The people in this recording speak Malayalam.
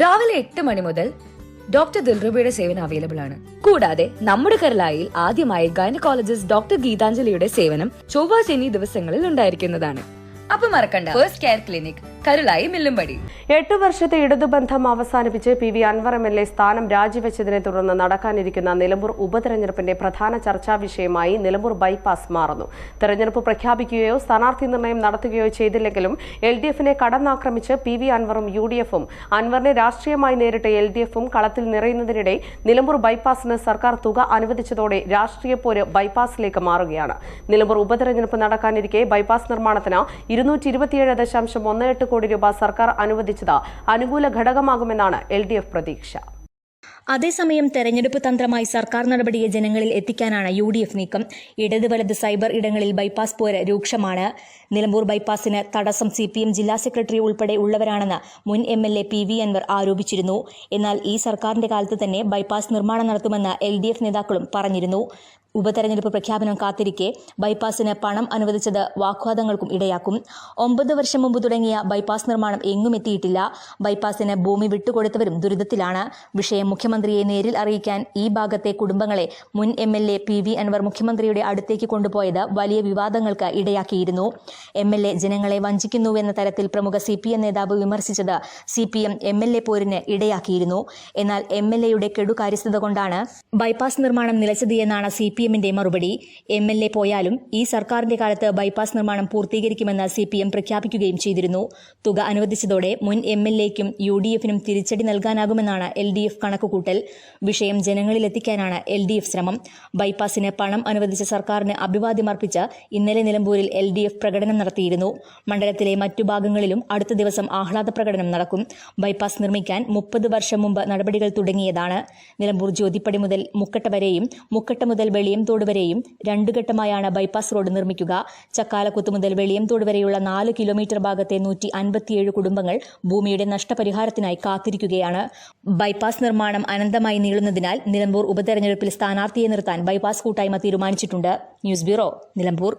രാവിലെ എട്ട് മണി മുതൽ ഡോക്ടർ ദിൽറുബയുടെ സേവനം അവൈലബിൾ ആണ്. കൂടാതെ നമ്മുടെ കരലായിൽ ആദ്യമായി ഗൈനക്കോളജിസ്റ്റ് ഡോക്ടർ ഗീതാഞ്ജലിയുടെ സേവനം ചൊവ്വ ശനി ദിവസങ്ങളിൽ ഉണ്ടായിരിക്കുന്നതാണ്. അപ്പൊ മറക്കണ്ട. First care clinic Karulai Millumpadi. എട്ട് വർഷത്തെ ഇടതുബന്ധം അവസാനിപ്പിച്ച് P V Anvar M L A സ്ഥാനം രാജിവെച്ചതിനെ തുടർന്ന് നടക്കാനിരിക്കുന്ന നിലമ്പൂർ ഉപതെരഞ്ഞെടുപ്പിന്റെ പ്രധാന ചർച്ചാ വിഷയമായി നിലമ്പൂർ ബൈപ്പാസ് മാറുന്നു. തെരഞ്ഞെടുപ്പ് പ്രഖ്യാപിക്കുകയോ സ്ഥാനാർത്ഥി നിർണയം നടത്തുകയോ ചെയ്തില്ലെങ്കിലും എൽ ഡി എഫിനെ കടന്നാക്രമിച്ച് പി വി അൻവറും യു ഡി എഫും അൻവറിനെ രാഷ്ട്രീയമായി നേരിട്ട എൽ ഡി എഫും കളത്തിൽ നിറയുന്നതിനിടെ നിലമ്പൂർ ബൈപ്പാസിന് സർക്കാർ തുക അനുവദിച്ചതോടെ രാഷ്ട്രീയ പോര് ബൈപ്പാസിലേക്ക് മാറുകയാണ്. നിലമ്പൂർ ഉപതെരഞ്ഞെടുപ്പ് നടക്കാനിരിക്കെ ബൈപ്പാസ് നിർമ്മാണത്തിന് ഇരുന്നൂറ്റി ഇരുപത്തിയേഴ് ദശാംശം ഒന്ന് എട്ട് കോടി രൂപ സർക്കാർ അനുവദിച്ചത് അനുകൂല ഘടകമാകുമെന്നാണ് എൽ പ്രതീക്ഷ. അതേസമയം തെരഞ്ഞെടുപ്പ് തന്ത്രമായി സർക്കാർ നടപടിയെ ജനങ്ങളിൽ എത്തിക്കാനാണ് യു ഡി എഫ് നീക്കം. ഇടത് വലത് സൈബർ ഇടങ്ങളിൽ ബൈപ്പാസ് പോര് രൂക്ഷമാണ്. നിലമ്പൂർ ബൈപ്പാസിന് തടസ്സം സി പി എം ജില്ലാ സെക്രട്ടറി ഉൾപ്പെടെ ഉള്ളവരാണെന്ന് മുൻ M L A P V Anvar ആരോപിച്ചിരുന്നു. എന്നാൽ ഈ സർക്കാരിന്റെ കാലത്ത് തന്നെ ബൈപ്പാസ് നിർമ്മാണം നടത്തുമെന്ന് എൽ ഡി എഫ് നേതാക്കളും പറഞ്ഞിരുന്നു. ഉപതെരഞ്ഞെടുപ്പ് പ്രഖ്യാപനം കാത്തിരിക്കെ ബൈപ്പാസിന് പണം അനുവദിച്ചത് വാഗ്വാദങ്ങൾക്കും ഇടയാക്കും. ഒമ്പത് വർഷം മുമ്പ് തുടങ്ങിയ ബൈപ്പാസ് നിർമ്മാണം എങ്ങും എത്തിയിട്ടില്ല. ബൈപ്പാസിന് ഭൂമി വിട്ടുകൊടുത്തവരും ദുരിതത്തിലാണ്. വിഷയം മുഖ്യമന്ത്രിയെ നേരിൽ അറിയിക്കാൻ ഈ ഭാഗത്തെ കുടുംബങ്ങളെ മുൻ M L A P V Anvar മുഖ്യമന്ത്രിയുടെ അടുത്തേക്ക് കൊണ്ടുപോയത് വലിയ വിവാദങ്ങൾക്ക് ഇടയാക്കിയിരുന്നു. എം എൽ എ ജനങ്ങളെ വഞ്ചിക്കുന്നുവെന്ന തരത്തിൽ പ്രമുഖ സി പി എം നേതാവ് വിമർശിച്ചത് C P M M L A പോരിന് ഇടയാക്കിയിരുന്നു. എന്നാൽ എം എൽ എയുടെ കെടുകാര്യസ്ഥത കൊണ്ടാണ് ബൈപ്പാസ് നിർമ്മാണം നിലച്ചത് എന്നാണ് സി പി എമ്മിന്റെ മറുപടി. എം എൽ എ പോയാലും ഈ സർക്കാരിന്റെ കാലത്ത് ബൈപ്പാസ് നിർമ്മാണം പൂർത്തീകരിക്കുമെന്ന് സി പി എം പ്രഖ്യാപിക്കുകയും ചെയ്തിരുന്നു. തുക അനുവദിച്ചതോടെ മുൻ എം എൽ എക്കും യു ഡി എഫിനും തിരിച്ചടി നൽകാനാകുമെന്നാണ് എൽ ഡി എഫ് കണക്കുകൂട്ടൽ. വിഷയം ജനങ്ങളിലെത്തിക്കാനാണ് എൽ ഡി എഫ് ശ്രമം. ബൈപ്പാസിന് പണം അനുവദിച്ച സർക്കാരിന് അഭിവാദ്യമർപ്പിച്ച് ഇന്നലെ നിലമ്പൂരിൽ എൽ ഡി എഫ് പ്രകടനം നടത്തിയിരുന്നു. മണ്ഡലത്തിലെ മറ്റു ഭാഗങ്ങളിലും അടുത്ത ദിവസം ആഹ്ലാദ പ്രകടനം നടക്കും. ബൈപ്പാസ് നിർമ്മിക്കാൻ മുപ്പത് വർഷം മുമ്പ് നടപടികൾ തുടങ്ങിയതാണ്. നിലമ്പൂർ ജ്യോതിപ്പടി മുതൽ മുക്കട്ട വരെയും മുക്കട്ട മുതൽ വെളിയംതോട് വരെയും രണ്ടു ഘട്ടമായാണ് ബൈപ്പാസ് റോഡ് നിർമ്മിക്കുക. ചക്കാലക്കുത്ത് മുതൽ വെളിയംതോട് വരെയുള്ള നാല് കിലോമീറ്റർ ഭാഗത്തെ നൂറ്റി അൻപത്തിയേഴ് കുടുംബങ്ങൾ ഭൂമിയുടെ നഷ്ടപരിഹാരത്തിനായി കാത്തിരിക്കുകയാണ്. ബൈപ്പാസ് നിർമ്മാണം അനന്തമായി നീളുന്നതിനാൽ നിലമ്പൂർ ഉപതെരഞ്ഞെടുപ്പിൽ സ്ഥാനാർത്ഥിയെ നിർത്താൻ ബൈപ്പാസ് കൂട്ടായ്മ തീരുമാനിച്ചിട്ടുണ്ട്. News bureau Nilambur.